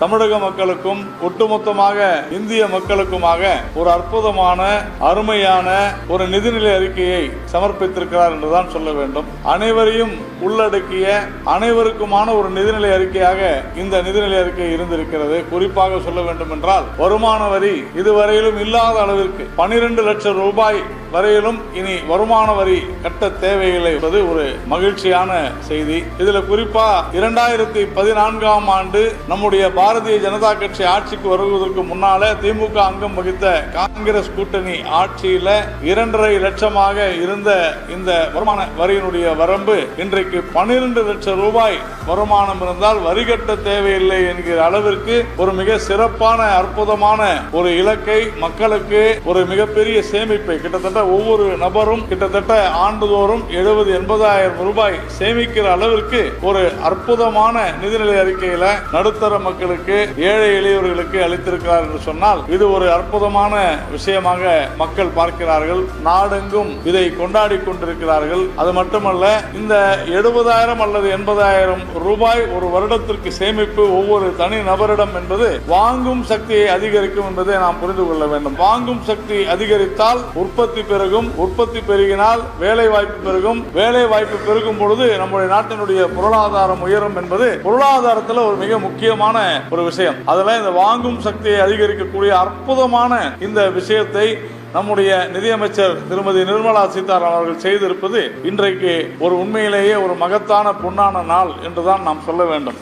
தமிழக மக்களுக்கும் ஒட்டுமொத்தமாக இந்திய மக்களுக்குமாக ஒரு அற்புதமான அருமையான ஒரு நிதிநிலை அறிக்கையை சமர்ப்பித்திருக்கிறார் என்றுதான் சொல்ல வேண்டும். அனைவரையும் உள்ளடக்கிய அனைவருக்குமான ஒரு நிதிநிலை அறிக்கையாக இந்த நிதிநிலை அறிக்கை இருந்திருக்கிறது. குறிப்பாக சொல்ல வேண்டும் என்றால் வருமான வரி இதுவரையிலும் இல்லாத அளவிற்கு பனிரெண்டு லட்சம் ரூபாய் வரையிலும் இனி வருமான வரி கட்ட தேவையில்லை என்பது ஒரு மகிழ்ச்சியான செய்தி. இதுல குறிப்பா இரண்டாயிரத்தி பதினான்காம் ஆண்டு நம்முடைய பாரதிய ஜனதா கட்சி ஆட்சிக்கு வருவதற்கு முன்னால திமுக அங்கம் வகித்த காங்கிரஸ் கூட்டணி ஆட்சியில இரண்டரை லட்சமாக இருந்த இந்த வருமான வரியினுடைய வரம்பு இன்றைக்கு பனிரெண்டு லட்சம் ரூபாய் வருமானம் இருந்தால் வரி கட்ட தேவையில்லை என்கிற அளவிற்கு ஒரு மிக சிறப்பான அற்புதமான ஒரு இலக்கை மக்களுக்கு ஒரு மிகப்பெரிய சேமிப்பை கிட்டத்தட்ட ஒவ்வொரு நபரும் கிட்டத்தட்ட ஆண்டுதோறும் எழுபது எண்பதாயிரம் ரூபாய் சேமிக்கிற அளவிற்கு ஒரு அற்புதமான நிதிநிலை அறிக்கையில நடுத்தர மக்களுக்கு ஏழை எளியவர்களுக்கு அளித்திருக்கிறார் என்று சொன்னால் இது ஒரு அற்புதமான விஷயமாக மக்கள் பார்க்கிறார்கள். நாடெங்கும் இதை கொண்டாடி கொண்டிருக்கிறார்கள். அது மட்டுமல்ல இந்த எழுபதாயிரம் அல்லது எண்பதாயிரம் ரூபாய் ஒரு வருடத்திற்கு சேமிப்பு ஒவ்வொரு தனி நபரிடம் என்பது வாங்கும் சக்தியை அதிகரிக்கும் என்பதை நாம் புரிந்து கொள்ள வேண்டும். வாங்கும் சக்தி அதிகரித்தால் உற்பத்தி பெருகும் உற்பத்தி பெருகினால் வேலை வாய்ப்பு பெருகும். வேலை வாய்ப்பு பெருகும் பொழுது நம்முடைய நாட்டினுடைய பொருளாதாரம் உயரும் என்பது பொருளாதாரத்தில் ஒரு மிக முக்கியமான ஒரு விஷயம். அதில் இந்த வாங்கும் சக்தியை அதிகரிக்கக்கூடிய அற்புதமான இந்த விஷயத்தை நம்முடைய நிதியமைச்சர் திருமதி நிர்மலா சீதாராமன் அவர்கள் செய்திருப்பது இன்றைக்கு ஒரு உண்மையிலேயே ஒரு மகத்தான பொன்னான நாள் என்றுதான் நாம் சொல்ல வேண்டும்.